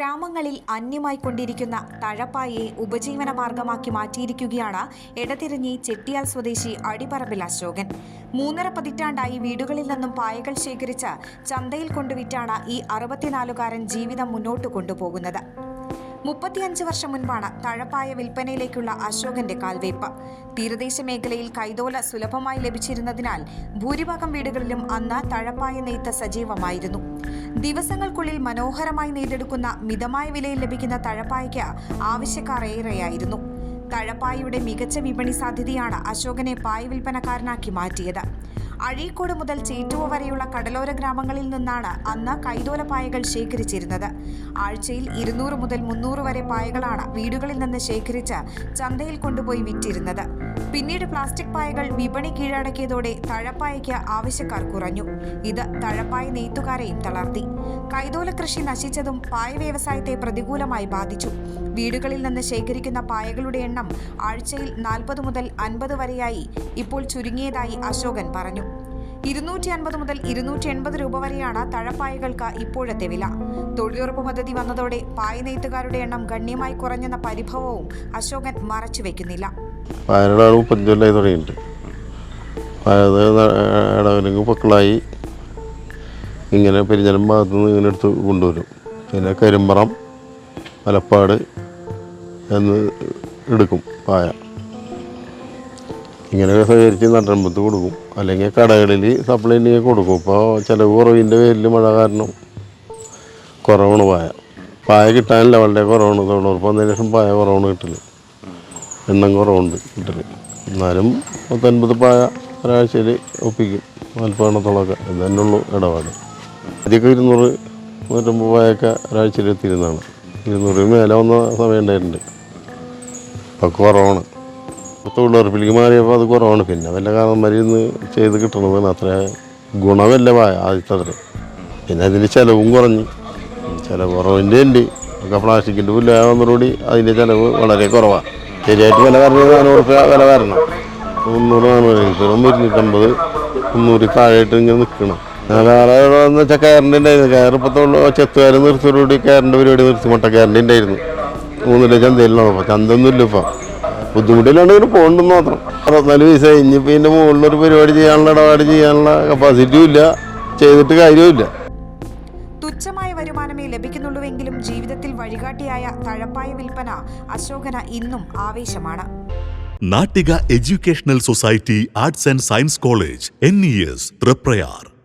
ഗ്രാമങ്ങളിൽ അന്യമായി കൊണ്ടിരിക്കുന്ന തഴപ്പായെ ഉപജീവന മാർഗമാക്കി മാറ്റിയിരിക്കുകയാണ് എടതിരിഞ്ഞി ചെട്ടിയാൽ സ്വദേശി അടിപറമ്പിൽ അശോകൻ. മൂന്നര പതിറ്റാണ്ടായി വീടുകളിൽ നിന്നും പായകൾ ശേഖരിച്ച് ചന്തയിൽ കൊണ്ടുവിറ്റാണ് ഈ അറുപത്തിനാലുകാരൻ ജീവിതം മുന്നോട്ട് കൊണ്ടുപോകുന്നത്. മുപ്പത്തിയഞ്ച് വർഷം മുൻപാണ് തഴപ്പായ വിൽപ്പനയിലേക്കുള്ള അശോകന്റെ കാൽവയ്പ്. തീരദേശ മേഖലയിൽ കൈതോല സുലഭമായി ലഭിച്ചിരുന്നതിനാൽ ഭൂരിഭാഗം വീടുകളിലും അന്ന് തഴപ്പായ നെയ്ത്ത് സജീവമായിരുന്നു. ദിവസങ്ങൾക്കുള്ളിൽ മനോഹരമായി നെയ്തെടുക്കുന്ന മിതമായ വിലയിൽ ലഭിക്കുന്ന തഴപ്പായയ്ക്ക് ആവശ്യക്കാർ ഏറെയായിരുന്നു തഴപ്പായയുടെ മികച്ച വിപണി സാധ്യതയാണ് അശോകനെ പായ വിൽപ്പനക്കാരനാക്കി മാറ്റിയത്. അഴീക്കോട് മുതൽ ചേറ്റുവ വരെയുള്ള കടലോര ഗ്രാമങ്ങളിൽ നിന്നാണ് അന്ന് കൈതോല പായകൾ ശേഖരിച്ചിരുന്നത്. ആഴ്ചയിൽ ഇരുന്നൂറ് മുതൽ മുന്നൂറ് വരെ പായകളാണ് വീടുകളിൽ നിന്ന് ശേഖരിച്ച് ചന്തയിൽ കൊണ്ടുപോയി വിറ്റിരുന്നത്. പിന്നീട് പ്ലാസ്റ്റിക് പായകൾ വിപണി കീഴടക്കിയതോടെ തഴപ്പായയ്ക്ക് ആവശ്യക്കാർ കുറഞ്ഞു. ഇത് തഴപ്പായ നെയ്ത്തുകാരെയും തളർത്തി. കൈതോല കൃഷി നശിച്ചതും പായ വ്യവസായത്തെ പ്രതികൂലമായി ബാധിച്ചു. വീടുകളിൽ നിന്ന് ശേഖരിക്കുന്ന പായകളുടെ എണ്ണം ആഴ്ചയിൽ നാൽപ്പത് മുതൽ അൻപത് വരെയായി ഇപ്പോൾ ചുരുങ്ങിയതായി അശോകൻ പറഞ്ഞു. ഇരുന്നൂറ്റി അൻപത് മുതൽ ഇരുന്നൂറ്റി എൺപത് രൂപ വരെയാണ് തഴപ്പായകൾക്ക് ഇപ്പോഴത്തെ വില. തൊഴിലുറപ്പ് പദ്ധതി വന്നതോടെ പായ നെയ്ത്തുകാരുടെ എണ്ണം ഗണ്യമായി കുറഞ്ഞെന്ന പരിഭവവും അശോകൻ മറച്ചുവെക്കുന്നില്ല. വെക്കുന്നില്ല പായത് ഇങ്ങനെ പെരിഞ്ഞലം ഭാഗത്തു നിന്ന് ഇങ്ങനെ എടുത്ത് കൊണ്ടുവരും. പിന്നെ കരിമ്പറം മലപ്പാട് എന്ന് എടുക്കും പായ. ഇങ്ങനെ സഹകരിച്ച് നട്ടമ്പത്ത് കൊടുക്കും. അല്ലെങ്കിൽ കടകളിൽ സപ്ലൈ ചെയ്യുക കൊടുക്കും. ഇപ്പോൾ ചിലവ് കുറവിന്റെ പേരിൽ മഴ കാരണം കുറവാണ് പായ. പായ കിട്ടാനില്ല. വളരെ കുറവാണ്. തൊണ്ണൂറ് പതിനഞ്ച് ലക്ഷം പായ കുറവാണ് കിട്ടൽ. എണ്ണം കുറവുണ്ട് കിട്ടൽ. എന്നാലും പത്തൊൻപത് പായ ഒരാഴ്ചയിൽ ഒപ്പിക്കും. നാൽപ്പതെണ്ണത്തോളമൊക്കെ ഇത് തന്നെ ഉള്ളൂ ഇടപാട്. ആദ്യമൊക്കെ ഇരുന്നൂറ് നൂറ്റമ്പത് പായൊക്കെ ഒരാഴ്ചയിൽ എത്തിയിരുന്നതാണ്. ഇരുന്നൂറ് മേലെ വന്ന സമയം ഉണ്ടായിട്ടുണ്ട്. ഇപ്പോൾ കുറവാണ്. തൊഴിലുറപ്പിലേക്ക് മാറിയപ്പോൾ അത് കുറവാണ്. പിന്നെ വല്ല കാരണന്മാരിൽ നിന്ന് ചെയ്ത് കിട്ടണതാണ് അത്ര ഗുണമല്ല ആദ്യത്തെ പിന്നെ അതിന്റെ ചിലവും കുറഞ്ഞു. ചിലവ് കുറവിന്റെ ഉണ്ട്. ഒക്കെ പ്ലാസ്റ്റിക്കിന്റെ പുല്ലായതോടുകൂടി അതിന്റെ ചിലവ് വളരെ കുറവാണ്. ശരിയായിട്ട് വില പറഞ്ഞത് നാനൂറ് റുപ്യ വില വരണം. മുന്നൂറ് നാനൂറ് ഇപ്പം ഇരുന്നൂറ്റമ്പത് മുന്നൂറ് താഴെയായിട്ട് ഇങ്ങനെ നിൽക്കണം. വേറെ എന്ന് വെച്ചാൽ കയറിന്റെ ഉണ്ടായിരുന്നു കയർ ഇപ്പോഴത്തെ ചെത്തുകാർ നിർത്തിയോടുകൂടി കയറിന്റെ പരിപാടി നിർത്തി. മുട്ട കയറിന്റെ ഉണ്ടായിരുന്നു മൂന്നില്ല ചന്തയിലാണ് ഇപ്പോൾ ചന്തയൊന്നുമില്ല ഇപ്പം. ബുദ്ധിമുട്ടില്ലാണ്ട് ഇങ്ങനെ പോകണ്ടെന്ന് മാത്രം. അറുപത്തിനാല് വയസ്സ് ഇനിയിപ്പോൾ ഇതിന്റെ മുകളിലൊരു പരിപാടി ചെയ്യാനുള്ള ഇടപാട് ചെയ്യാനുള്ള കപ്പാസിറ്റിയും ഇല്ല. ചെയ്തിട്ട് കാര്യവുമില്ല തുച്ഛമായ വരുമാനമേ ലഭിക്കുന്നുള്ളൂവെങ്കിലും ജീവിതത്തിൽ വഴികാട്ടിയായ തഴപ്പായ വിൽപ്പന അശോകന ഇന്നും ആവേശമാണ്. Nattika educational society arts and science college N E S Triprayar